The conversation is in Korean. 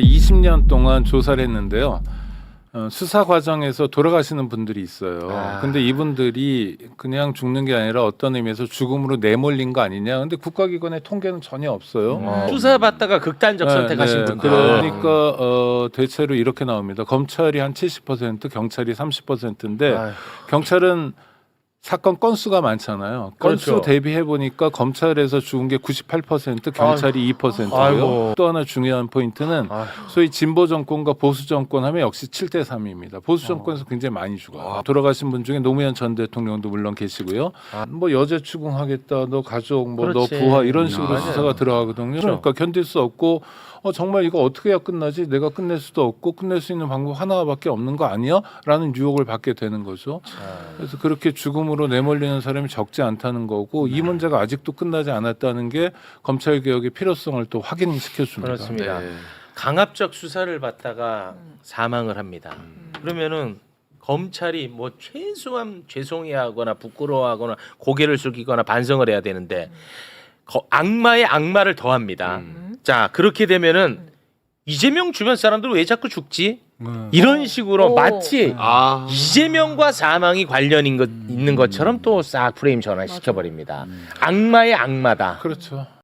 20년 동안 조사를 했는데요. 어, 수사 과정에서 돌아가시는 분들이 있어요. 아. 근데 이분들이 그냥 죽는 게 아니라 어떤 의미에서 죽음으로 내몰린 거 아니냐. 근데 국가기관의 통계는 전혀 없어요. 어. 수사 받다가 극단적 네, 선택하신 네. 분들. 그러니까 어, 대체로 이렇게 나옵니다. 검찰이 한 70%, 경찰이 30%인데 아휴. 경찰은 사건 건수가 많잖아요. 건수 그렇죠. 대비해 보니까 검찰에서 죽은 게 98%, 경찰이 2%예요. 아이고. 또 하나 중요한 포인트는 아휴. 소위 진보 정권과 보수 정권 하면 역시 7대 3입니다. 보수 정권에서 굉장히 많이 죽어요. 돌아가신 분 중에 노무현 전 대통령도 물론 계시고요. 아. 뭐 여제 추궁하겠다, 너 가족, 뭐 너 그렇지. 부하 이런 식으로 맞아요. 수사가 들어가거든요. 그러니까 견딜 수 없고 어, 정말 이거 어떻게 해야 끝나지? 내가 끝낼 수도 없고 끝낼 수 있는 방법 하나밖에 없는 거 아니야? 라는 유혹을 받게 되는 거죠. 그래서 그렇게 죽음으로 내몰리는 사람이 적지 않다는 거고 네. 이 문제가 아직도 끝나지 않았다는 게 검찰 개혁의 필요성을 또 확인시켜 줍니다. 그렇습니다. 네. 강압적 수사를 받다가 사망을 합니다. 그러면은 검찰이 뭐 최소한 죄송해하거나 부끄러워하거나 고개를 숙이거나 반성을 해야 되는데 거- 악마의 악마를 더합니다. 자 그렇게 되면은 이재명 주변 사람들 왜 자꾸 죽지? 음. 이런 식으로 오. 마치 아. 이재명과 사망이 관련인 것 있는 것처럼 또 싹 프레임 전환시켜 버립니다. 악마의 악마다. 그렇죠.